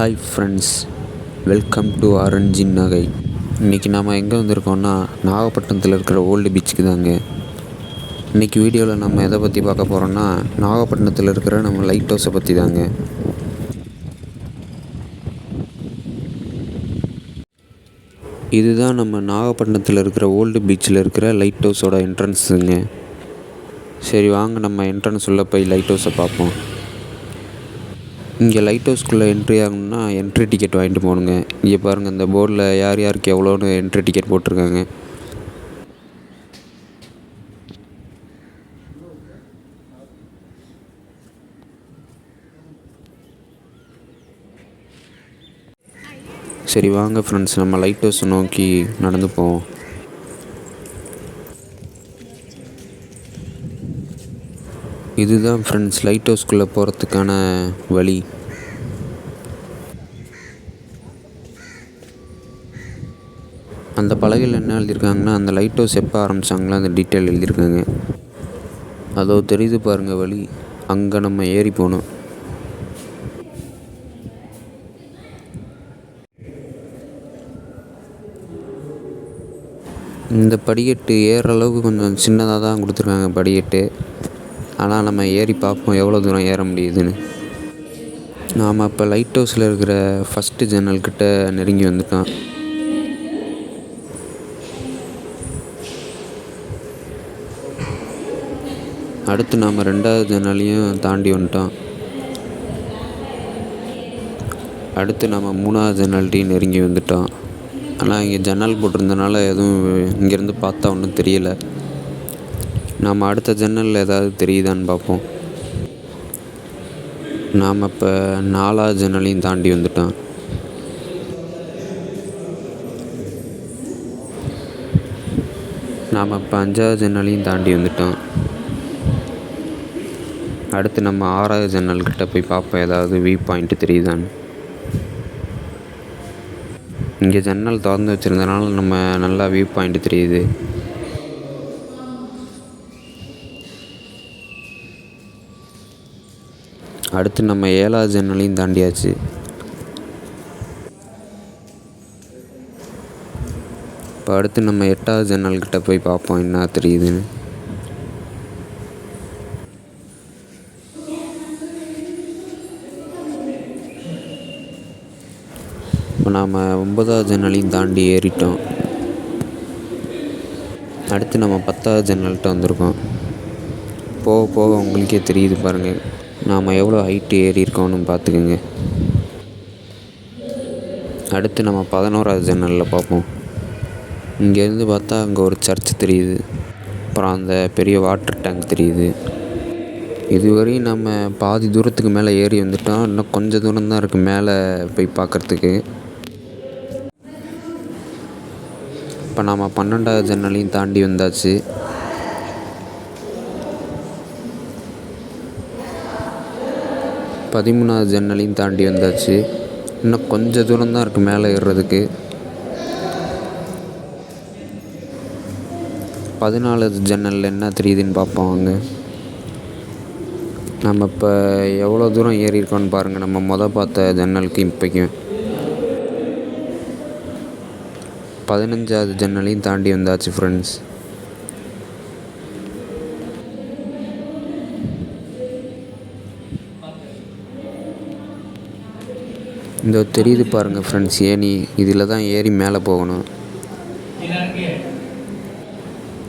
Hi friends welcome to ஆரஞ்சின் நகை இன்றைக்கி நாம் எங்கே வந்திருக்கோம்னா நாகப்பட்டினத்தில் இருக்கிற ஓல்டு பீச்சுக்கு தாங்க. இன்றைக்கி வீடியோவில் நம்ம எதை பற்றி பார்க்க போகிறோம்னா நாகப்பட்டினத்தில் இருக்கிற நம்ம லைட் ஹவுஸை பற்றி தாங்க. இதுதான் நம்ம நாகப்பட்டினத்தில் இருக்கிற ஓல்டு பீச்சில் இருக்கிற லைட் ஹவுஸோட என்ட்ரன்ஸுங்க சரி வாங்க நம்ம என்ட்ரன்ஸ் உள்ள போய் லைட் ஹவுஸை பார்ப்போம். இங்கே லைட் ஹவுஸ்க்குள்ளே என்ட்ரி ஆகணும்னா என்ட்ரி டிக்கெட் வாங்கிட்டு போகணுங்க. இங்கே பாருங்கள் இந்த போர்டில் யார் யாருக்கு எவ்வளோன்னு என்ட்ரி டிக்கெட் போட்டிருக்காங்க. சரி வாங்க ஃப்ரெண்ட்ஸ் நம்ம லைட் ஹவுஸ் நோக்கி நடந்து போவோம். இதுதான் ஃப்ரெண்ட்ஸ் லைட் ஹவுஸ்குள்ளே போகிறதுக்கான வழி. அந்த பலகையில் என்ன எழுதியிருக்காங்கன்னா அந்த லைட் ஹவுஸ் எப்போ ஆரம்பித்தாங்களோ அந்த டீட்டெயில் எழுதியிருக்காங்க. அதோ தெரியுது பாருங்கள் வழி. அங்கே நம்ம ஏறி போகணும். இந்த படிக்கட்டு ஏறுற அளவுக்கு கொஞ்சம் சின்னதாக தான் கொடுத்துருக்காங்க படிக்கட்டு. ஆனால் நம்ம ஏறி பார்ப்போம் எவ்வளோ தூரம் ஏற முடியுதுன்னு. நாம் இப்போ லைட் ஹவுஸில் இருக்கிற ஃபஸ்ட்டு ஜன்னல்கிட்ட நெருங்கி வந்துட்டோம். அடுத்து நாம் ரெண்டாவது ஜன்னலையும் தாண்டி வந்துட்டோம். அடுத்து நம்ம மூணாவது ஜன்னல்டையும் நெருங்கி வந்துட்டோம். ஆனால் இங்கே ஜன்னல் போட்டிருந்தனால எதுவும் இங்கேருந்து பார்த்தா ஒன்றும் தெரியலை. நாம் அடுத்த ஜன்னலில் ஏதாவது தெரியுதான்னு பார்ப்போம். நாம் இப்போ நாலாவது ஜன்னலையும் தாண்டி வந்துட்டோம். நாம் இப்போ அஞ்சாவது ஜன்னலையும் தாண்டி வந்துட்டோம். அடுத்து நம்ம ஆறாவது ஜன்னல்கிட்ட போய் பார்ப்போம் ஏதாவது வியூ பாயிண்ட் தெரியுதான்னு. இங்கே ஜன்னல் திறந்து வச்சுருந்தனால நம்ம நல்லா வியூ பாயிண்ட் தெரியுது. அடுத்து நம்ம ஏழாவது ஜன்னலையும் தாண்டியாச்சு. இப்போ அடுத்து நம்ம எட்டாவது ஜன்னல்கிட்ட போய் பார்ப்போம் என்ன தெரியுதுன்னு. இப்போ நாம் ஒன்பதாவது ஜன்னலையும் தாண்டி ஏறிட்டோம். அடுத்து நம்ம பத்தாவது ஜன்னல்கிட்ட வந்திருக்கோம். போக போக உங்களுக்கே தெரியுது பாருங்கள் நாம் எவ்வளோ ஹைட்டு ஏறி இருக்கோன்னு பார்த்துக்குங்க. அடுத்து நம்ம பதினோராவது ஜன்னலில் பார்ப்போம். இங்கேருந்து பார்த்தா அங்கே ஒரு சர்ச் தெரியுது. அப்புறம் அந்த பெரிய வாட்டர் டேங்க் தெரியுது. இதுவரையும் நம்ம பாதி தூரத்துக்கு மேலே ஏறி வந்துட்டோம் இன்னும் கொஞ்சம் தூரம் தான் இருக்குது மேலே போய் பார்க்குறதுக்கு. இப்போ நாம் பன்னெண்டாவது ஜன்னலையும் தாண்டி வந்தாச்சு. பதிமூணாவது ஜன்னலையும் தாண்டி வந்தாச்சு. இன்னும் கொஞ்சம் தூரம் தான் இருக்குது மேலே ஏறுறதுக்கு. பதினாலாவது ஜன்னலில் என்ன தெரியுதுன்னு பார்ப்போம் அங்கே நம்ம இப்போ எவ்வளோ தூரம் ஏறியிருக்கோன்னு பாருங்கள் நம்ம மொதல் பார்த்த ஜன்னலுக்கு இப்போக்கும். பதினஞ்சாவது ஜன்னலையும் தாண்டி வந்தாச்சு ஃப்ரெண்ட்ஸ் இந்த தெரியுது பாருங்கள் ஃப்ரெண்ட்ஸ் ஏணி இதில் தான் ஏறி மேலே போகணும்.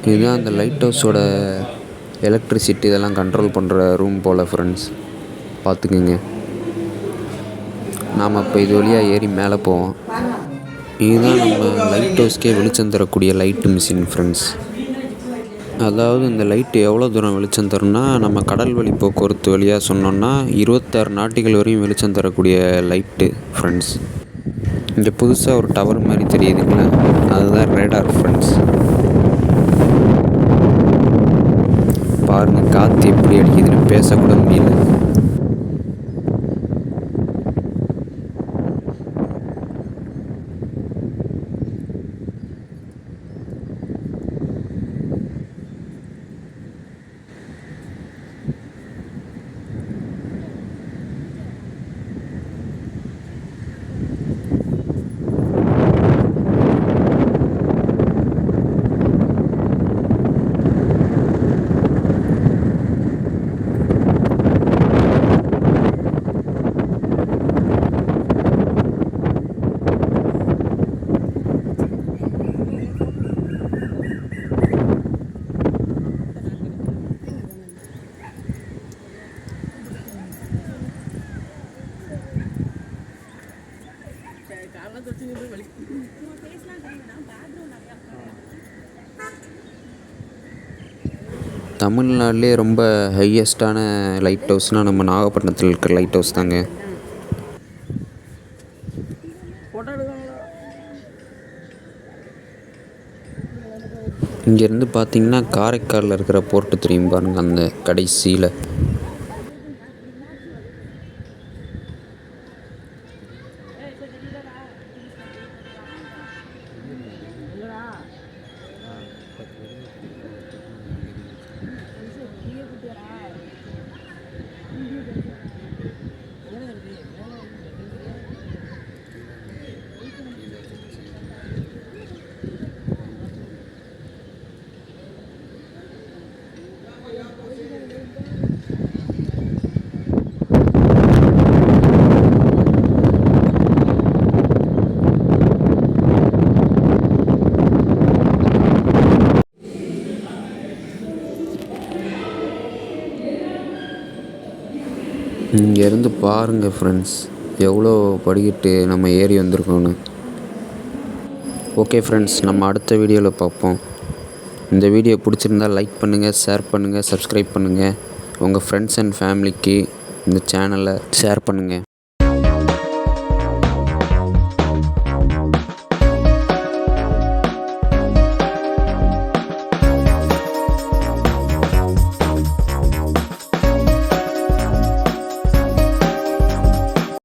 இதுதான் அந்த லைட் ஹவுஸோட எலக்ட்ரிசிட்டி இதெல்லாம் கண்ட்ரோல் பண்ணுற ரூம் போல் ஃப்ரெண்ட்ஸ் பார்த்துக்குங்க நாம் இப்போ இது வழியாக ஏறி மேலே போவோம். இதுதான் நம்ம லைட் ஹவுஸ்க்கே வெளிச்சம் தரக்கூடிய லைட்டு மிஷின் ஃப்ரெண்ட்ஸ் அதாவது இந்த லைட்டு எவ்வளோ தூரம் வெளிச்சம் தரும்னா நம்ம கடல் வழி போக்குவரத்து வழியாக சொன்னோன்னா இருபத்தாறு நாட்டிகள் வரையும் வெளிச்சம் தரக்கூடிய லைட்டு ஃப்ரெண்ட்ஸ் இங்கே புதுசாக ஒரு டவர் மாதிரி தெரியுதுங்களா அதுதான் ரேடார் ஃப்ரெண்ட்ஸ் பாருங்கள் காற்று எப்படி அடிக்குதுன்னு பேசக்கூட முடியல. தமிழ்நாட்டிலே ரொம்ப ஹையஸ்டான லைட் ஹவுஸ்னால் நம்ம நாகப்பட்டினத்தில் இருக்கிற லைட் ஹவுஸ் தாங்க. இங்கேருந்து பார்த்தீங்கன்னா காரைக்காலில் இருக்கிற போர்ட்டு தெரியும் பாருங்க அந்த கடைசியில். இங்கேருந்து பாருங்கள் ஃப்ரெண்ட்ஸ் எவ்வளோ படிக்கட்டு நம்ம ஏறி வந்திருக்கோன்னு ஓகே ஃப்ரெண்ட்ஸ் நம்ம அடுத்த வீடியோவில் பார்ப்போம். இந்த வீடியோ பிடிச்சிருந்தா லைக் பண்ணுங்கள் ஷேர் பண்ணுங்கள் சப்ஸ்கிரைப் பண்ணுங்கள் உங்கள் ஃப்ரெண்ட்ஸ் அண்ட் ஃபேமிலிக்கு இந்த சேனலை ஷேர் பண்ணுங்கள்